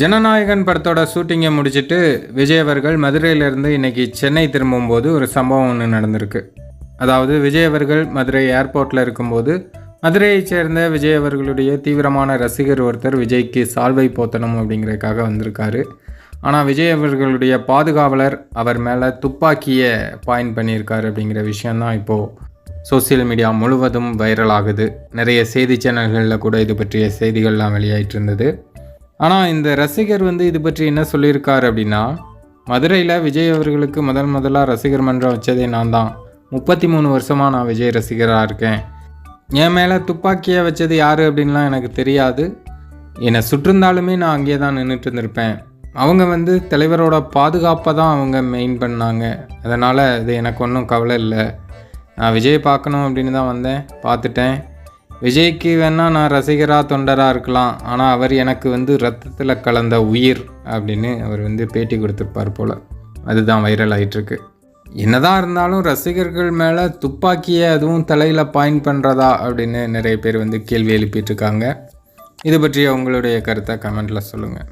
ஜனநாயகன் படத்தோட ஷூட்டிங்கை முடிச்சுட்டு விஜய் அவர்கள் மதுரையிலேருந்து இன்னைக்கு சென்னை திரும்பும்போது ஒரு சம்பவம் ஒன்று நடந்திருக்கு. அதாவது விஜய் அவர்கள் மதுரை ஏர்போர்ட்டில் இருக்கும்போது மதுரையைச் சேர்ந்த விஜய் அவர்களுடைய தீவிரமான ரசிகர் ஒருத்தர் விஜய்க்கு சால்வை போத்தணும் அப்படிங்கிறதுக்காக வந்திருக்காரு. ஆனால் விஜய் அவர்களுடைய பாதுகாவலர் அவர் மேலே துப்பாக்கியை பாயிண்ட் பண்ணியிருக்காரு அப்படிங்கிற விஷயந்தான் இப்போது சோசியல் மீடியா முழுவதும் வைரல் ஆகுது. நிறைய செய்தி சேனல்களில் கூட இது பற்றிய செய்திகள்லாம் வெளியாயிட்டு இருந்தது. ஆனால் இந்த ரசிகர் வந்து இது பற்றி என்ன சொல்லியிருக்கார் அப்படின்னா மதுரையில் விஜய் அவர்களுக்கு முதல் முதலாக ரசிகர் மன்றம் வச்சதே நான் தான். முப்பத்தி மூணு வருஷமாக நான் விஜய் ரசிகராக இருக்கேன். என் மேலே துப்பாக்கியை வச்சது யார் அப்படின்லாம் எனக்கு தெரியாது. என்னை சுற்றிருந்தாலுமே நான் அங்கேயே தான் நின்றுட்டு இருந்திருப்பேன். அவங்க வந்து தலைவரோட பாதுகாப்பை தான் அவங்க மெயின் பண்ணாங்க. அதனால் இது எனக்கு ஒன்றும் கவலை இல்லை. நான் விஜய் பார்க்கணும் அப்படின்னு தான் வந்தேன். பார்த்துட்டேன். விஜய்க்கு வேணால் நான் ரசிகராக தொண்டராக இருக்கலாம். ஆனால் அவர் எனக்கு வந்து ரத்தத்தில் கலந்த உயிர் அப்படின்னு அவர் வந்து பேட்டி கொடுத்துருப்பார் போல். அதுதான் வைரல் ஆகிட்டுருக்கு என்னதான் இருந்தாலும் ரசிகர்கள் மேலே துப்பாக்கியை அதுவும் தலையில் பாயிண்ட் பண்ணுறதா அப்படின்னு நிறைய பேர் வந்து கேள்வி எழுப்பிட்டு இருக்காங்க இது பற்றி உங்களுடைய கருத்தை கமெண்ட்டில் சொல்லுங்கள்